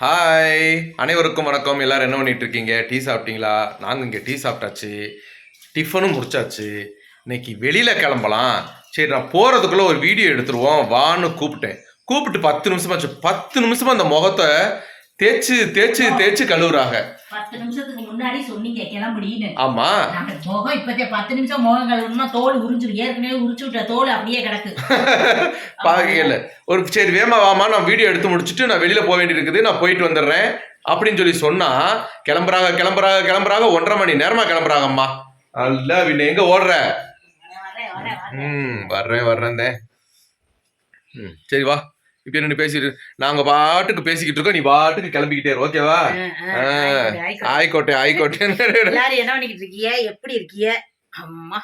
Hi அனைவருக்கும் வணக்கம். எல்லாரும் என்ன பண்ணிட்டு இருக்கீங்க டீ சாப்பிட்டீங்களா? நாங்கள் இங்கே டீ சாப்பிட்டாச்சு. டிஃபனும் முடிச்சாச்சு. இன்னைக்கு வெளியில் கிளம்பலாம். சரி நான் போகிறதுக்குள்ளே ஒரு வீடியோ எடுத்துருவோம். வான்னு கூப்பிட்டேன். கூப்பிட்டு பத்து நிமிஷமாச்சு. பத்து நிமிஷமாக அந்த முகத்தை தேய்ச்சு தேய்ச்சு தேய்ச்சு கழுவுறாங்க. பத்து நிமிஷத்துக்கு முன்னாடி சொன்னீங்க கிளம்புடின்னு. ஆமாம் நாங்க முகம் இப்பதே பத்து நிமிஷம் முகம் கழுவுனா தோல் உறிஞ்சிடும் ஏற்கனவே உரிச்சு விட்ட தோல் அப்படியே கிடக்கு. பாகையில் ஒரு சரி வேமா வாமா நான் வீடியோ எடுத்து முடிச்சுட்டு நான் வெளியில் போக வேண்டியிருக்குது நான் போயிட்டு வந்துடுறேன். அப்படின்னு சொல்லி சொன்னா கிளம்புறாங்க கிளம்புறாங்க கிளம்புறாங்க ஒன்றரை மணி நேரமா கிளம்புறாங்கம்மா அல்ல பின்ன எங்க ஓடுற. ம் வர்றேன் வர்றேன் தே. ம் சரி வா. இப்போ என்ன பேசிட்டு நாங்க பாட்டுக்கு பேசிக்கிட்டு இருக்கோம். நீ பாட்டுக்கு கிளம்பிக்கிட்டே ஓகேவா ஆயிக்கோட்டை, ஆயிக்கோட்டை. எல்லாரும் என்ன பண்ணிக்கிட்டு இருக்கீங்க? எப்படி இருக்கீங்க? அம்மா.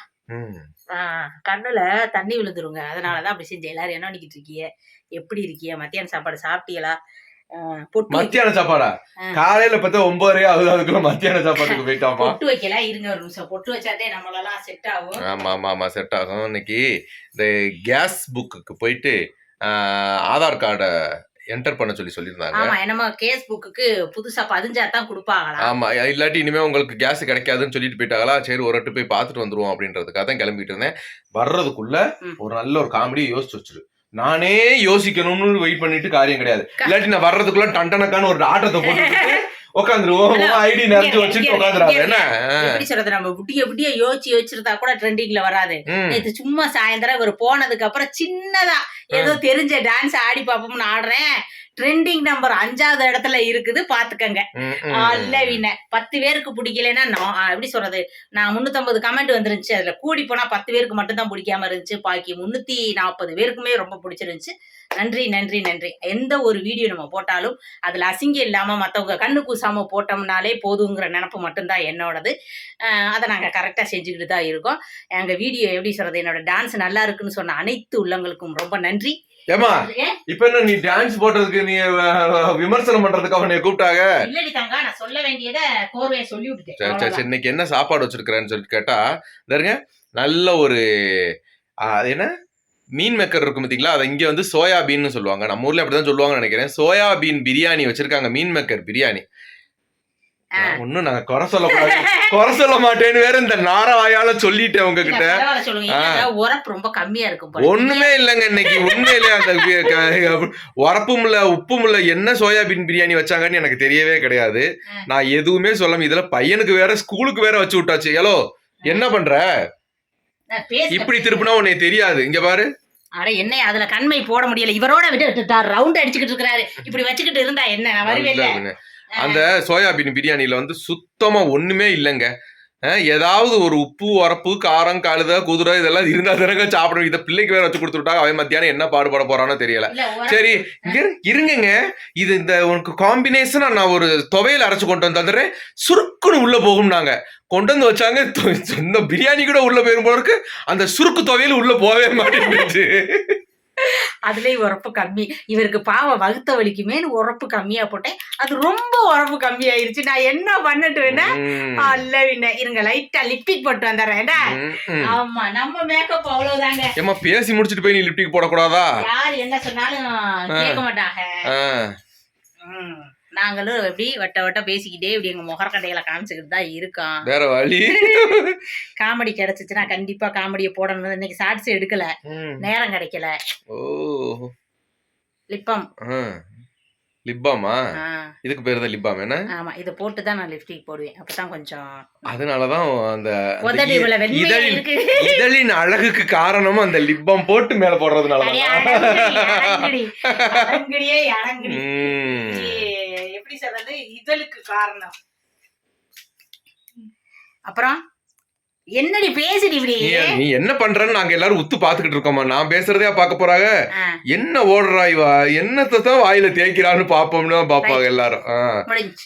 கண்ணுல தண்ணி விழுந்துருங்க. அதனாலதான் அப்படி செஞ்சேன். எல்லாரும் என்ன பண்ணிக்கிட்டு இருக்கீங்க? எப்படி இருக்கீங்க? மத்தியானம் சாப்பாடு சாப்பிட்டீங்களா? மத்தியான சாப்பாடா. காலையில பார்த்தா ஒன்பதரை ஆகுது அதுக்குள்ள மத்தியான சாப்பாட்டுக்கு போயிட்டாமா பொட்டு வைக்கல இருங்க ஒரு நிமிஷம். பொட்டு வச்சாதே நம்மளெல்லாம் செட் ஆகும். ஆமா ஆமா ஆமா செட் ஆகும். இன்னைக்கு இந்த கேஸ் புக்குக்கு போயிட்டு ஆதார் கார்டை என்டர் பண்ண சொல்லி சொல்லியிருந்தாங்க. ஆமா என்னமோ கேஸ் புக்குக்கு புதுசா பதிஞ்சா தான் கொடுப்பாங்களா? ஆமா இல்லாட்டி இனிமே உங்களுக்கு கேஸ் கிடைக்காதுன்னு சொல்லிட்டு போயிட்டாங்களா? சரி ஒரு வாட்டி போய் பார்த்துட்டு வந்துருவோம் அப்படின்றதுக்காக தான் கிளம்பிட்டு இருந்தேன். வர்றதுக்குள்ள. ஒரு நல்ல ஒரு காமெடியை யோசிச்சு வச்சிரு. நானே யோசிக்கணும்னு வெயிட் பண்ணிட்டு காரியம் கிடையாது. இல்லாட்டி நான் வர்றதுக்குள்ள டண்டனக்கான ஒரு ஆட்டத்தை போட்டு உட்காந்துருவோம். ஐடி இங்க, வச்சுட்டு உட்காந்துறாங்க என்ன? எப்படி சொல்றது நம்ம புட்டிய புட்டிய யோசிச்சு யோசிச்சிருந்தா கூட ட்ரெண்டிங்ல வராது. நேத்து சும்மா சாயந்தரம் இவர் போனதுக்கு அப்புறம் சின்னதா ஏதோ தெரிஞ்ச டான்ஸ் ஆடி பாப்போம்னு ஆடுறேன். ட்ரெண்டிங் நம்பர் அஞ்சாவது இடத்துல இருக்குது பாத்துக்கங்க அல்ல வின பத்து பேருக்கு பிடிக்கலைன்னா நான் எப்படி சொல்றது நான் முன்னூத்தம்பது கமெண்ட் வந்துருந்துச்சு. அதுல கூடி போனா பத்து பேருக்கு மட்டும் தான் பிடிக்காம இருந்துச்சு. பாக்கி முன்னூத்தி நாற்பது பேருக்குமே ரொம்ப பிடிச்சிருந்துச்சு. நன்றி நன்றி நன்றி. எந்த ஒரு வீடியோ நம்ம போட்டாலும் அதுல அசிங்கம் இல்லாம மத்தவங்க கண்ணு கூசாம போட்டோம்னாலே போதுங்கிற நினப்பு மட்டும்தான் என்னோடது. அதை நாங்க கரெக்டா செஞ்சுக்கிட்டு தான் இருக்கோம். எங்க வீடியோ எப்படி சொல்றது? என்னோட டான்ஸ் நல்லா இருக்குன்னு சொன்ன அனைத்து உள்ளங்களுக்கும் ரொம்ப நன்றி. ஏமா? இப்ப என்ன நீ டான்ஸ் போட்டதுக்கு நீ விமர்சனம் பண்றதுக்கு அவனை கூப்பிட்டாங்க? இல்லடி தங்கா நான் சொல்ல வேண்டியத கோர்வையை சொல்லி சரி சரி விட்டுட்டேன் சரி இன்னைக்கு என்ன சாப்பாடு வச்சிருக்கிறேன்னு சொல்லிட்டு கேட்டா பாருங்க நல்ல ஒரு அது என்ன? மீன் மேக்கர் இருக்கும் பார்த்தீங்களா? அதை இங்கே வந்து சோயாபீன்னு சொல்லுவாங்க. நம்ம ஊர்ல அப்படிதான் சொல்லுவாங்கன்னு நினைக்கிறேன். சோயாபீன் பிரியாணி வச்சிருக்காங்க மீன் மேக்கர் பிரியாணி. ஒன்னும் நாங்க குறை சொல்லக்கூடாது. குறை சொல்ல மாட்டேன்னு வேற இந்த நார வாயால சொல்லிட்டேன் உங்ககிட்ட. உரப்பு ரொம்ப கம்மியா இருக்கும். ஒண்ணுமே இல்லைங்க இன்னைக்கு. உண்மையிலே அந்த உரப்பும் இல்ல உப்பும் இல்ல. என்ன சோயாபீன் பிரியாணி வச்சாங்கன்னு எனக்கு தெரியவே கிடையாது. நான் எதுவுமே சொல்லாம இதுல பையனுக்கு வேற ஸ்கூலுக்கு வேற வச்சு விட்டாச்சு. ஏலோ என்ன பண்ற. இப்படி திருப்பினா உன்னை தெரியாது. இங்க பாரு. அட என்ன அதுல கண்மை போட முடியல. இவரோட விட்டு ரவுண்ட் அடிச்சுக்கிட்டு இருக்கிறாரு. இப்படி வச்சுக்கிட்டு இருந்தா என்ன? நான் வருவேன் அந்த சோயாபீன் பிரியாணில வந்து சுத்தமா ஒண்ணுமே இல்லைங்க. ஏதாவது ஒரு உப்பு உரப்பு காரம் கழுத குதிரை இதெல்லாம் இருந்தா தானங்க சாப்பிடணும். இதை பிள்ளைக்கு வேற வச்சு கொடுத்துட்டாங்க அவன் மத்தியானம் என்ன பாடுபட போறானோ தெரியல. சரி இங்க இரு- இருங்கங்க. இது இந்த உனக்கு காம்பினேஷனா நான் ஒரு துவையல் அரைச்சு கொண்டு வந்து தந்துடுறேன். சுருக்குன்னு உள்ள போகும்னாங்க கொண்டு வந்து வச்சாங்க இந்த பிரியாணி கூட உள்ள போயிரும் போல இருக்கு. அந்த சுருக்கு துவையல் உள்ள போகவே மாட்டேங்குது. அதுலயும் உரப்பு கம்மி. இவருக்கு பாவம் வகுத்த வலிக்குமேனு உரப்பு கம்மியா போட்டேன். அது ரொம்ப உரப்பு கம்மியாயிருச்சு. நான் என்ன பண்ணட்டுவேன்னா. அல்ல வின்ன இருங்க லைட்டா லிப்டிக் போட்டு வந்துடுறேன் என்ன? ம், ம். ஆமா நம்ம மேக்கப் அவ்வளவுதாங்க. ஏம்மா பேசி முடிச்சிட்டு போய் நீ லிப்டிக் போடக்கூடாதா? யார் என்ன சொன்னாலும் கேட்க மாட்டாங்க. நாங்களும் எப்படி வட்ட வட்ட பேசிக்கிட்டே இப்படி எங்க முகரக்கட்டையில காமிச்சுக்கிட்டு தான் இருக்கோம். வேற வழி. காமெடி கிடைச்சிச்சுன்னா கண்டிப்பா காமெடியை போடணும் இன்னைக்கு ஷார்ட்ஸ் எடுக்கல. நேரம் கிடைக்கல. ஓ. லிப்பம். லிப்பாமா? இதுக்கு பேர் தான் லிப்பாம் என்ன? ஆமா இதை போட்டு தான் நான் லிப்டிக் போடுவேன். அப்பதான் கொஞ்சம் அதனாலதான் அந்த அந்த உதடு இவ்வளவு வெண்மையா இருக்கு. இதழின் அழகுக்கு காரணம் அந்த லிப்பம் போட்டு மேல அடே, போடுறதுனாலதான் சொல்றது இதழுக்கு காரணம். அப்புறம் என்னடி பேசுடி இப்படி? நீ என்ன பண்றன்னு நாங்க எல்லாரும் உத்து பாத்துக்கிட்டு இருக்கோமா நான் பேசுறதே பார்க்க போறாங்க? என்ன ஓடுறா இவா? என்னத்தை தான் வாயில தேய்க்கிறான்னு பாப்போம்னு பாப்பாங்க எல்லாரும்.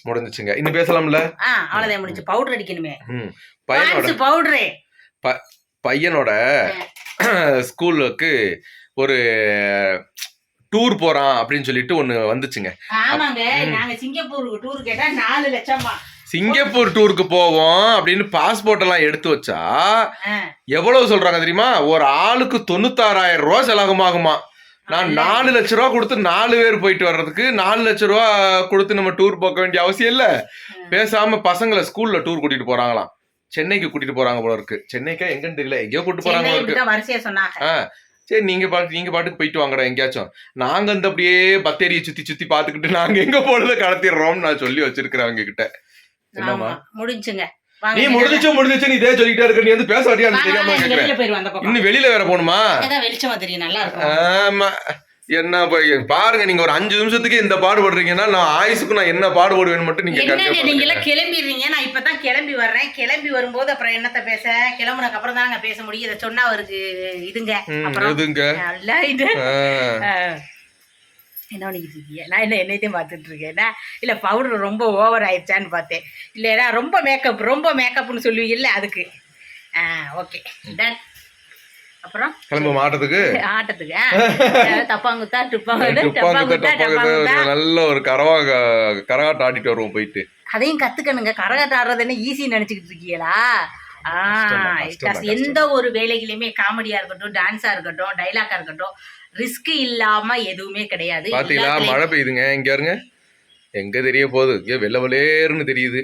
முடிஞ்சுச்சுங்க. இன்னும் பேசலாம்ல? அவ்வளவுதான் முடிஞ்சு. பவுடர் அடிக்கணுமே. பையனோட பவுடரு. பையனோட ஸ்கூலுக்கு ஒரு டூர் போறான் அப்படின்னு சொல்லிட்டு ஒண்ணு வந்துச்சுங்க. ஆமாங்க ம். நாங்க சிங்கப்பூருக்கு டூர் கேட்டா நாலு லட்சமா. சிங்கப்பூர் டூருக்கு போவோம் அப்படின்னு பாஸ்போர்ட் எல்லாம் எடுத்து வச்சா எவ்வளவு சொல்றாங்க தெரியுமா? ஒரு ஆளுக்கு தொண்ணூத்தாறாயிரம் ரூபாய் செலவுமாகுமா. நான் நாலு லட்ச ரூபா கொடுத்து நாலு பேர் போயிட்டு வர்றதுக்கு நாலு லட்ச ரூபா கொடுத்து நம்ம டூர் போக வேண்டிய அவசியம் இல்ல. பேசாம பசங்களை ஸ்கூல்ல டூர் கூட்டிட்டு போறாங்களாம். சென்னைக்கு கூட்டிட்டு போறாங்க போல இருக்கு. சென்னைக்கா எங்கன்னு தெரியல எங்கேயோ கூட்டிட்டு போறாங்க சரி நீங்க பாட்டு நீங்க பாட்டுக்கு போயிட்டு வாங்கடா எங்கேயாச்சும். நாங்க வந்து அப்படியே பத்தேரியை சுத்தி சுத்தி பாத்துக்கிட்டு நாங்க எங்க போறத கடத்திடுறோம்னு நான் சொல்லி வச்சிருக்கிறேன் அவங்க கிட்ட என்னம்மா முடிஞ்சுங்க. நீ முடிஞ்சிச்சு முடிஞ்சிச்சு நீ இதே சொல்லிட்டே இருக்க நீ வந்து பேச வாங்க, தெரியாம இன்னும் வெளியில வேற போகணுமா? வெளிச்சமா தெரியும் நல்லா இருக்கும். ஆமா. என்ன பாருங்க நீங்க ஒரு அஞ்சு நிமிஷத்துக்கு இந்த பாடுபடுறீங்கன்னா நான் ஆயுசுக்கு நான் என்ன பாடுபடுவேன்னு மட்டும் நீங்க நீங்க எல்லாம். கிளம்பிடுறீங்க? நான் இப்பதான் கிளம்பி வர்றேன். கிளம்பி வரும்போது அப்புறம் என்னத்த பேச? கிளம்புனதுக்கு அப்புறம் தாங்க பேச முடியும். இதை சொன்னா அவருக்கு இதுங்க. ம், அப்புறம் எதுங்க? நல்லா இது. ஆ, ஆஹ், என்ன பண்ணிக்கிட்டு இருக்கீங்க? நான் என்ன என்னையத்தையும் பார்த்துட்டு இருக்கேன்னா இல்லை பவுடர் ரொம்ப ஓவர் ஆயிடுச்சான்னு பார்த்தேன். இல்லைன்னா ரொம்ப மேக்கப் ரொம்ப மேக்கப்னு சொல்லுவீங்கல்ல அதுக்கு. ஆ ஓகே டன் அப்புறம் கிளம்ப ஆட்டத்துக்கு? தப்பாங்குத்தா டுப்பாங்குத்தா நல்ல ஒரு கரவா கரகாட்டம் ஆடிட்டு வருவோம் போயிட்டு. அதையும் கத்துக்கணுங்க. கரகாட்டம் ஆடுறது என்ன ஈஸின்னு நினைச்சுக்கிட்டு இருக்கீங்களா. எந்த ஒரு வேலைகளையுமே காமெடியா இருக்கட்டும் டான்ஸா இருக்கட்டும் டைலாக்கா இருக்கட்டும் ரிஸ்க் இல்லாம எதுவுமே கிடையாது. பாத்தீங்களா மழை பெய்யுதுங்க. இங்க இருங்க எங்க தெரிய போகுது? இங்க வெள்ள வெளேர்னு தெரியுது.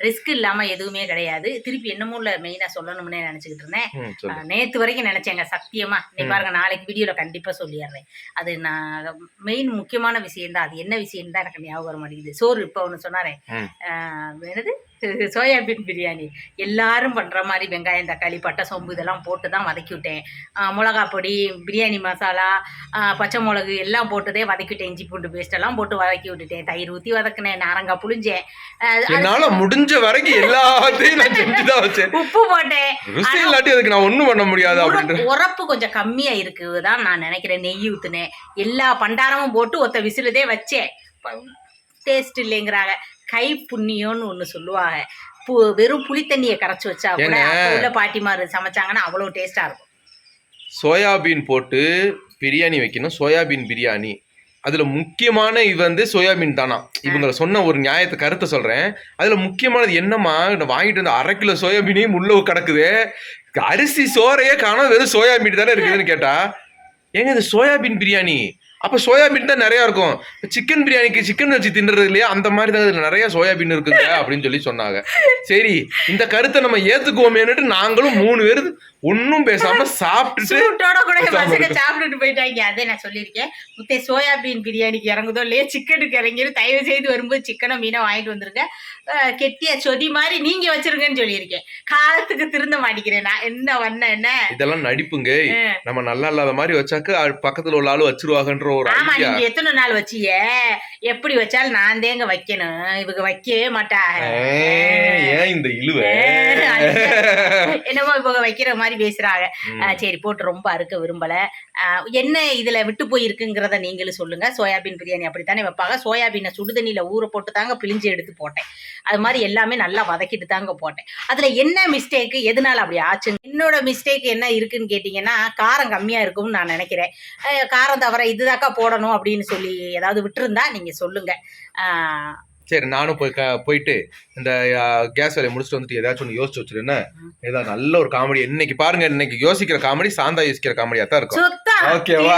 ரிஸ்க் இல்லாம எதுவுமே கிடையாது. திருப்பி என்னமோ இல்ல மெயினா சொல்லணும்னே நினைச்சுக்கிட்டு இருந்தேன். நேத்து வரைக்கும் நினைச்சேங்க சத்தியமா. நீ. பாருங்க நாளைக்கு வீடியோல கண்டிப்பா சொல்லிடுறேன். அது நான் மெயின் முக்கியமான விஷயம் தான் அது என்ன விஷயம் தான் எனக்கு ஞாபகம் வர மாட்டேங்குது. சோறு இப்போ ஒன்று சொன்னாரே. ம். ஆஹ் என்னது? சோயாபீன் பிரியாணி. எல்லாரும் பண்ற மாதிரி வெங்காயம் தக்காளி பட்டை சோம்பு இதெல்லாம் போட்டு தான் வதக்கி விட்டேன் மிளகா பொடி பிரியாணி மசாலா பச்சை மிளகு எல்லாம் போட்டுதே வதக்கி விட்டேன் இஞ்சி பூண்டு பேஸ்ட் எல்லாம் போட்டு வதக்கி விட்டுட்டேன். தயிர் ஊற்றி வதக்கினேன். நாரங்காய் புளிஞ்சேன் என்னால முடிஞ்ச வரைக்கும் எல்லாத்தையும் நான் செஞ்சுதான் வச்சேன். உப்பு போட்டேன். இல்லாட்டி அதுக்கு நான் ஒண்ணும் பண்ண முடியாது உரப்பு கொஞ்சம் கம்மியா இருக்குதான் நான் நினைக்கிறேன். நெய் ஊத்துனேன். எல்லா பண்டாரமும் போட்டு ஒத்த விசிலுதே வச்சேன். டேஸ்ட் இல்லைங்கிறாங்க. கை புண்ணியம்னு ஒண்ணு சொல்லுவாங்க. பு- வெறும் புளி தண்ணியை கரைச்சு வச்சா கூட உள்ள பாட்டிமார் சமைச்சாங்கன்னா அவ்வளவு டேஸ்டா இருக்கும். சோயாபீன் போட்டு பிரியாணி வைக்கணும். சோயாபீன் பிரியாணி. அதுல முக்கியமான இது வந்து சோயாபீன் தானா? இவங்க சொன்ன ஒரு நியாயத்தை கருத்தை சொல்றேன். அதுல முக்கியமானது என்னம்மா? வாங்கிட்டு வந்த அரை கிலோ சோயாபீனையும் உள்ள கிடக்குது. அரிசி சோறையே காணோம். வெறும் சோயாபீன் தானே இருக்குதுன்னு கேட்டா. ஏங்க இது சோயாபீன் பிரியாணி? அப்போ சோயாபீன் தான் நிறையா இருக்கும். சிக்கன் பிரியாணிக்கு சிக்கன் வச்சு தின்னுறது இல்லையா? அந்த மாதிரி தான் இதில் நிறைய சோயாபீன் இருக்குங்க அப்படின்னு சொல்லி சொன்னாங்க. சரி இந்த கருத்தை நம்ம ஏற்றுக்குவோமேனுட்டு நாங்களும் மூணு பேர் ஒன்னும் பேசாம சாப்பிட்டுட்டு. சாப்பிட்டுட்டு போயிட்டாங்க. அதே நான் சொல்லியிருக்கேன். முத்தே சோயாபீன் பிரியாணிக்கு இறங்குதோ இல்லையா சிக்கனுக்கு இறங்கிடும் தயவு செய்து வரும்போது சிக்கனோ மீனோ வாங்கிட்டு வந்துருங்க. கெட்டியா சொதி மாதிரி நீங்க வச்சிருங்கன்னு சொல்லியிருக்கேன். காலத்துக்கு திருந்த மாட்டேங்கிறேன் நான். என்ன வண்ண என்ன? இதெல்லாம் நடிப்புங்க. நம்ம நல்லா இல்லாத மாதிரி வச்சாக்க பக்கத்துல உள்ள ஆளு வச்சிருவாங்கன்ற ஒரு ஆமா நீங்க எத்தனை நாள் வச்சீங்க? எப்படி வச்சாலும் நான் தேங்க வைக்கணும். இவங்க வைக்கவே மாட்டாங்க. ஏன் இந்த இழுவ? என்னமோ இவங்க வைக்கிற மாதிரி பேசுறாங்க. சரி போட்டு ரொம்ப அறுக்க விரும்பல. என்ன இதுல விட்டு போயிருக்குங்கிறத நீங்களும் சொல்லுங்க. சோயாபீன் பிரியாணி அப்படித்தானே வைப்பாங்க. சோயாபீனை சுடுதண்ணியில ஊற போட்டு தாங்க பிழிஞ்சு எடுத்து போட்டேன். அது மாதிரி எல்லாமே நல்லா வதக்கிட்டு தாங்க போட்டேன். அதுல என்ன மிஸ்டேக் எதனால அப்படி ஆச்சு? என்னோட மிஸ்டேக் என்ன இருக்குன்னு கேட்டீங்கன்னா காரம் கம்மியா இருக்கும்னு நான் நினைக்கிறேன். காரம் தவிர இதுதாக்கா போடணும் அப்படின்னு சொல்லி ஏதாவது விட்டுருந்தா நீங்க சொல்லுங்க. ஆ, சரி நானும் போய் போயிட்டு இந்த கேஸ் வேலையை முடிச்சுட்டு வந்துட்டு ஏதாச்சும் ஒன்று யோசிச்சு வச்சிருந்தேன் ஏதாவது நல்ல ஒரு காமெடி. இன்னைக்கு பாருங்க இன்னைக்கு யோசிக்கிற காமெடி சாந்தா யோசிக்கிற காமெடியா தான் இருக்கும். ஓகேவா?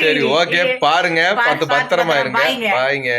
சரி ஓகே பாருங்க பார்த்து பத்திரமா இருங்க. பாய்ங்க.